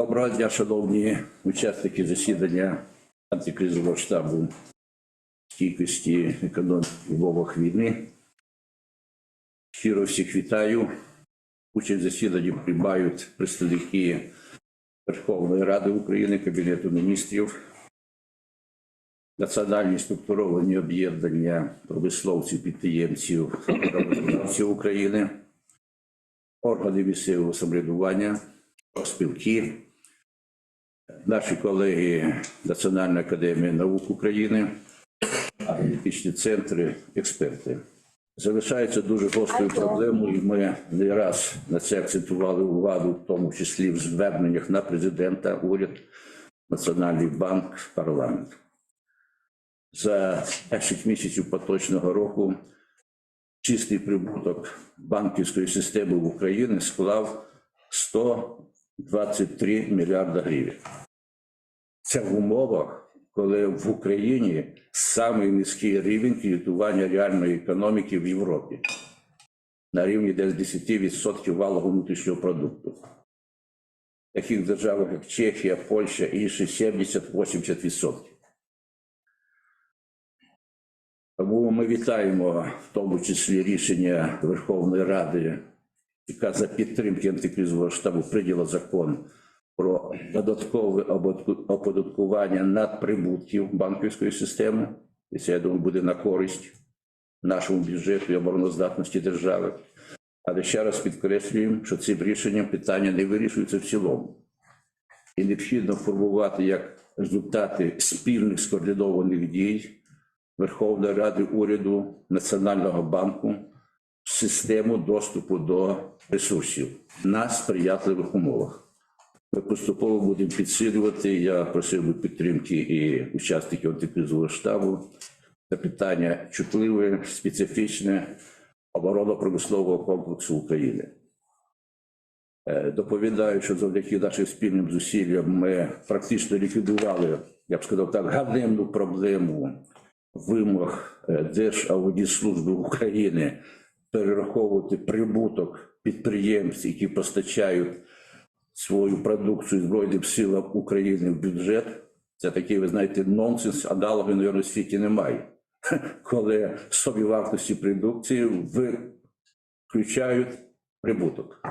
Доброго дня, шановні учасники засідання антикризового штабу стійкості економіки в умовах війни. Щиро всіх вітаю. Участь в засіданні приймають представники Верховної Ради України, Кабінету міністрів, національні структуровані об'єднання промисловців, підприємців, роботодавців України, органи місцевого самоврядування, спілки, наші колеги Національної академії наук України, аналітичні центри, експерти. Залишається дуже гострою проблемою, і ми не раз на це акцентували увагу, в тому числі в зверненнях на президента, уряд, Національний банк, парламент. За 10 місяців поточного року чистий прибуток банківської системи в Україні склав 123 мільярда гривень. Це в умовах, коли в Україні самий низький рівень кредитування реальної економіки в Європі на рівні десь 10% валового внутрішнього продукту. В таких державах, як Чехія, Польща інші 70-80%. Тому ми вітаємо в тому числі рішення Верховної Ради, яка за підтримки антикризового штабу прийняла закон про додаткове оподаткування надприбутків банківської системи. І це, я думаю, буде на користь нашому бюджету і обороноздатності держави. Але ще раз підкреслюємо, що цим рішенням питання не вирішується в цілому. І необхідно формувати як результати спільних скоординованих дій Верховної Ради, уряду, Національного банку систему доступу до ресурсів на сприятливих умовах. Ми поступово будемо підсилювати. Я просив би підтримки і учасників антикризового штабу. Це питання чутливе, специфічне оборонно-промислового комплексу України. Е, Доповідаю, що завдяки нашим спільним зусиллям ми практично ліквідували, я б сказав так, ганебну проблему вимог е, Держаудитслужби України перераховувати прибуток підприємств, які постачають свою продукцію Збройним силам України в бюджет. Це такий, ви знаєте, нонсенс, аналогів, мабуть, в світі немає. Коли собівартості продукції включають прибуток.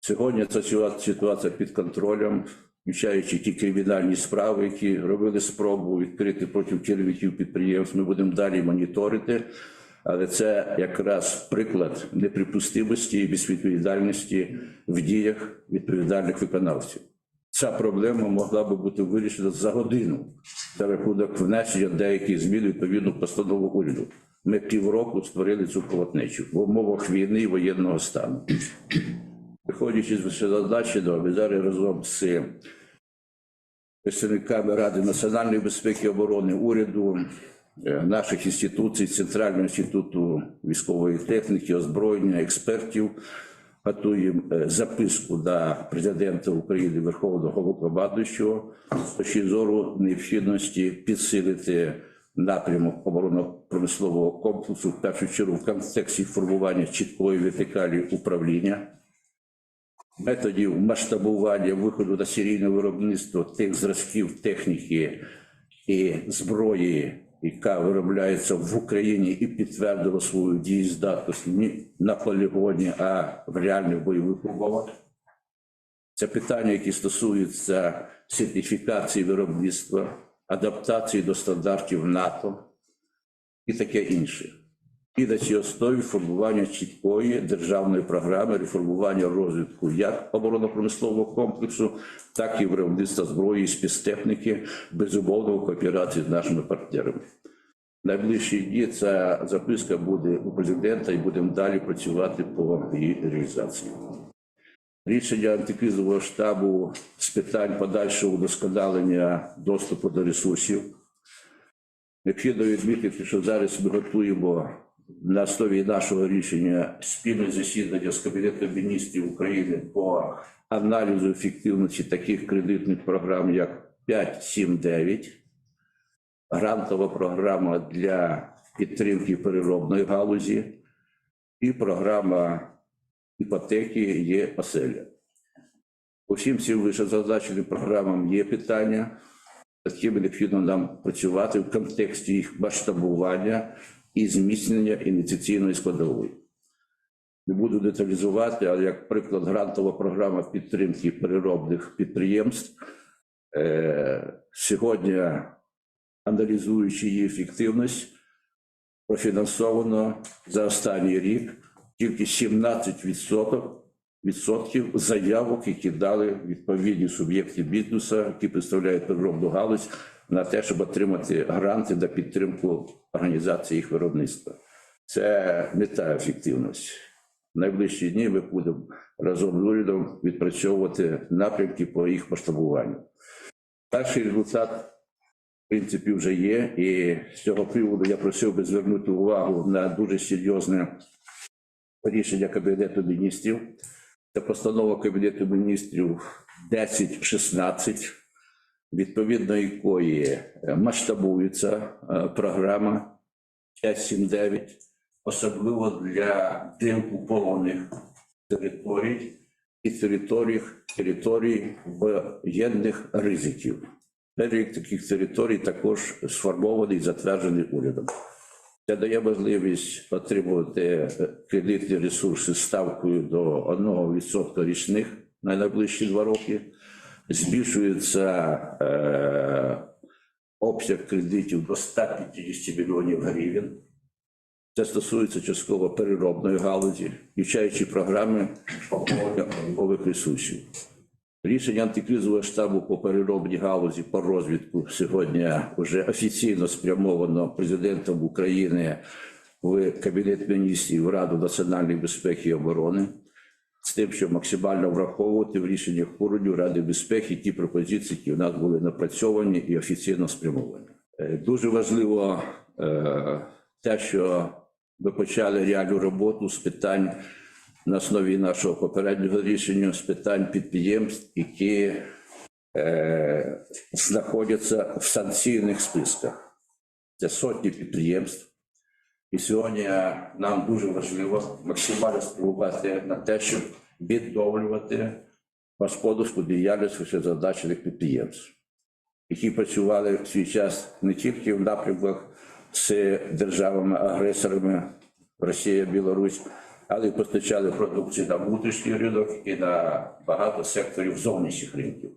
Сьогодні ця ситуація під контролем, включаючи ті кримінальні справи, які робили спробу відкрити проти керівників підприємств. Ми будемо далі моніторити. Але це якраз приклад неприпустимості і безвідповідальності в діях відповідальних виконавців. Ця проблема могла би бути вирішена за годину за рахунок внесення деяких змін відповідно постанову уряду. Ми півроку створили цю колотнечу в умовах війни і воєнного стану. Виходячи з вищезазначеного, ми зараз разом з представниками Ради національної безпеки і оборони уряду, наших інституцій, Центрального інституту військової техніки, озброєння, експертів, готуємо е, записку до президента України Верховного Головнокомандуючого з точки зору необхідності підсилити напрямок оборонно-промислового комплексу, в першу чергу в контексті формування чіткої вертикалі управління методів масштабування виходу на серійне виробництво тих зразків техніки і зброї, яка виробляється в Україні і підтвердила свою дієздатність не на полігоні, а в реальних бойових умовах. Це питання, які стосуються сертифікації виробництва, адаптації до стандартів НАТО і таке інше. І основі формування чіткої державної програми реформування розвитку як оборонно-промислового комплексу, так і виробництва зброї і спецтехніки, безумовно в кооперації з нашими партнерами. Найближчі дні ця записка буде у президента і будемо далі працювати по її реалізації. Рішення антикризового штабу з питань подальшого удосконалення доступу до ресурсів. Необхідно відмітити, що зараз ми готуємо на основі нашого рішення спільне засідання з Кабінетом міністрів України по аналізу ефективності таких кредитних програм, як 5.7.9, грантова програма для підтримки переробної галузі і програма іпотеки є оселя. По всім цим вищезазначеним програмам є питання, з якими необхідно нам працювати в контексті їх масштабування і зміцнення інвестиційної складової. Не буду деталізувати, але як приклад, грантова програма підтримки переробних підприємств. Е, сьогодні, аналізуючи її ефективність, профінансовано за останній рік тільки 17% відсотків заявок, які дали відповідні суб'єкти бізнесу, які представляють переробну галузь, на те, щоб отримати гранти на підтримку організації їх виробництва. Це не та ефективність. В найближчі дні ми будемо разом з урядом відпрацьовувати напрямки по їх масштабуванню. Перший результат, в принципі, вже є, і з цього приводу я просив би звернути увагу на дуже серйозне рішення Кабінету міністрів. Це постанова Кабінету міністрів 1016, відповідно якої е, масштабується е, програма 5.7.9, особливо для деокупованих територій і територій, територій воєнних ризиків. Перелік таких територій також сформований і затверджений урядом. Це дає можливість отримувати е, кредитні ресурси ставкою до 1% річних на найближчі два роки. Збільшується е, обсяг кредитів до 150 мільйонів гривень. Це стосується частково переробної галузі, включаючи програми обов'язкових ресурсів. Рішення антикризового штабу по переробній галузі по розвідку сьогодні вже офіційно спрямовано президентом України в Кабінет міністрів Раду національної безпеки і оборони з тим, щоб максимально враховувати в рішеннях уряду Ради безпеки ті пропозиції, які в нас були напрацьовані і офіційно спрямовані. Е, Дуже важливо е, те, що ми почали реальну роботу з питань на основі нашого попереднього рішення з питань підприємств, які е, знаходяться в санкційних списках. Це сотні підприємств. І сьогодні нам дуже важливо максимально спробувати на те, щоб відновлювати господарську діяльність вищезазначених підприємств, які працювали в свій час не тільки в напрямках з державами-агресорами Росія, Білорусь, але й постачали продукцію на внутрішній ринок і на багато секторів зовнішніх ринків.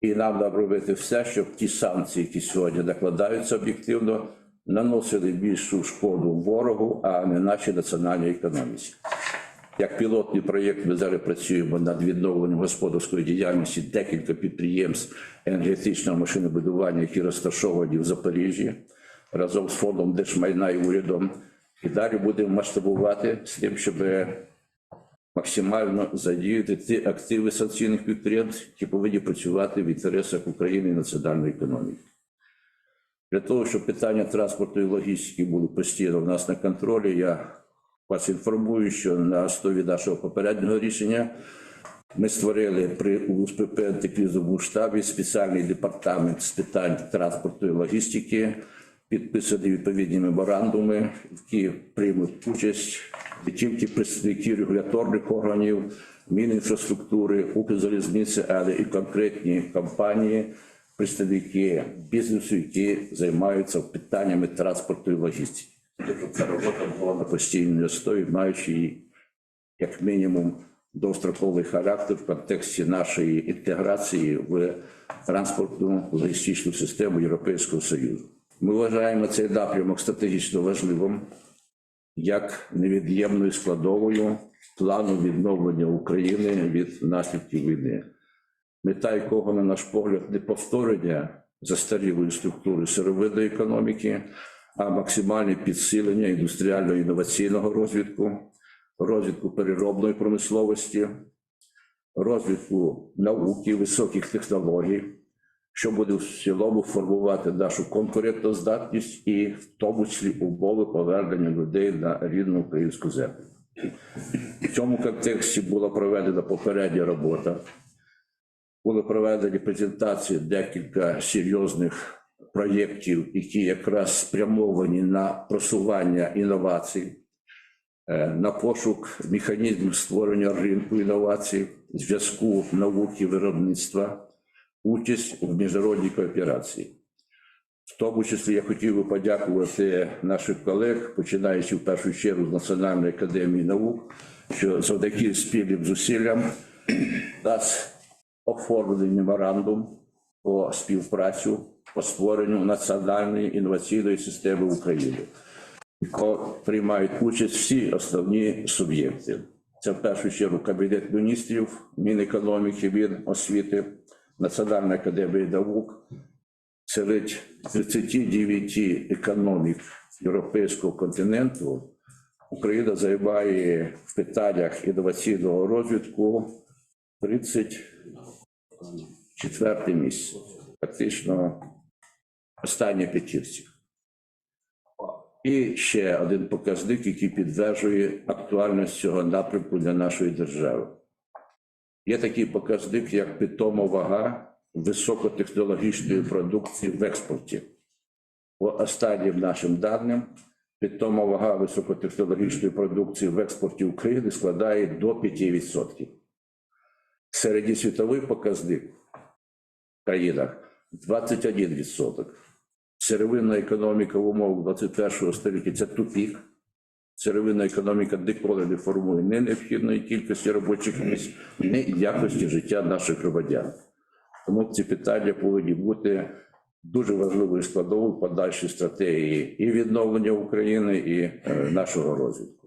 І нам треба робити все, щоб ті санкції, які сьогодні накладаються об'єктивно, наносили більшу шкоду ворогу, а не нашій національній економіці. Як пілотний проєкт ми зараз працюємо над відновленням господарської діяльності декілька підприємств енергетичного машинобудування, які розташовані в Запоріжжі, разом з фондом держмайна і урядом. І далі будемо масштабувати з тим, щоб максимально задіяти ті активи санкційних підприємств, які повинні працювати в інтересах України і національної економіки. Для того, щоб питання транспорту і логістики були постійно в нас на контролі, я вас інформую, що на основі нашого попереднього рішення ми створили при УСПП антикризовому штабі спеціальний департамент з питань транспорту і логістики, підписані відповідні меморандуми, які приймуть участь не тільки представники регуляторних органів, Мінінфраструктури, Укрзалізниці, але і конкретні компанії, представники бізнесу, які займаються питаннями транспорту і логістики. Тобто ця робота була на постійній основі, маючи її, як мінімум довстроковий характер в контексті нашої інтеграції в транспортну логістичну систему Європейського Союзу. Ми вважаємо цей напрямок стратегічно важливим як невід'ємною складовою плану відновлення України від наслідків війни, мета якого, на наш погляд, не повторення застарілої структури сировинної економіки, а максимальне підсилення індустріально-інноваційного розвитку, розвитку переробної промисловості, розвитку науки, високих технологій, що буде в цілому формувати нашу конкурентоздатність і в тому числі умови повернення людей на рідну українську землю. В цьому контексті була проведена попередня робота. Були проведені презентації декілька серйозних проєктів, які якраз спрямовані на просування інновацій, е, на пошук механізмів створення ринку інновацій, зв'язку науки виробництва, участь в міжнародній кооперації. В тому числі я хотів би подякувати наших колег, починаючи в першу чергу з Національної академії наук, що завдяки спільним зусиллям нас оформлений меморандум про співпрацю по створенню національної інноваційної системи України, в приймають участь всі основні суб'єкти. Це в першу чергу Кабінет міністрів, Мінекономіки, Міносвіти, Національна академія наук, серед 39 економік європейського континенту Україна займає в питаннях інноваційного розвитку 34 місце. Фактично остання п'ятірці. І ще один показник, який підтверджує актуальність цього напрямку для нашої держави. Є такий показник, як питома вага високотехнологічної продукції в експорті. По останнім нашим даним, питома вага високотехнологічної продукції в експорті України складає до 5%. Середньосвітовий показник в країнах 21%. Сировинна економіка в умовах 21 століття це тупік. Сировинна економіка ніколи не формує ні необхідної кількості робочих місць, ні якості життя наших громадян. Тому ці питання повинні бути дуже важливою складовою в подальшій стратегії і відновлення України, і е, нашого розвитку.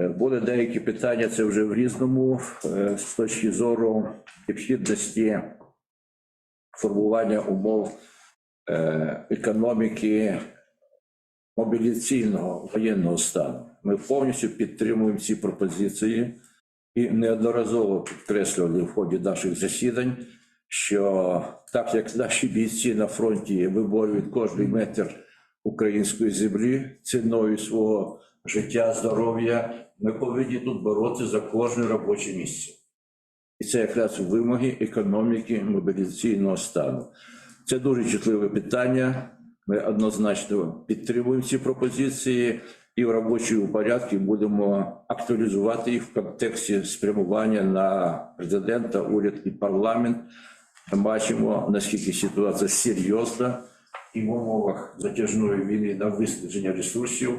Е, Були деякі питання, це вже в різному е, з точки зору необхідності формування умов е, економіки мобілізаційного воєнного стану. Ми повністю підтримуємо ці пропозиції і неодноразово підкреслювали в ході наших засідань, що так як наші бійці на фронті виборюють кожний метр української землі ціною свого життя, здоров'я, ми повинні тут боротися за кожне робоче місце. І це якраз вимоги економіки мобілізаційного стану. Це дуже чутливе питання. Ми однозначно підтримуємо ці пропозиції і в робочому порядку будемо актуалізувати їх в контексті спрямування на президента, уряд і парламент. Ми бачимо, наскільки ситуація серйозна, і в умовах затяжної війни на виснаження ресурсів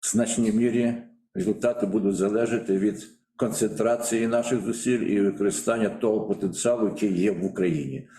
в значній мірі результати будуть залежати від концентрації наших зусиль і використання того потенціалу, який є в Україні.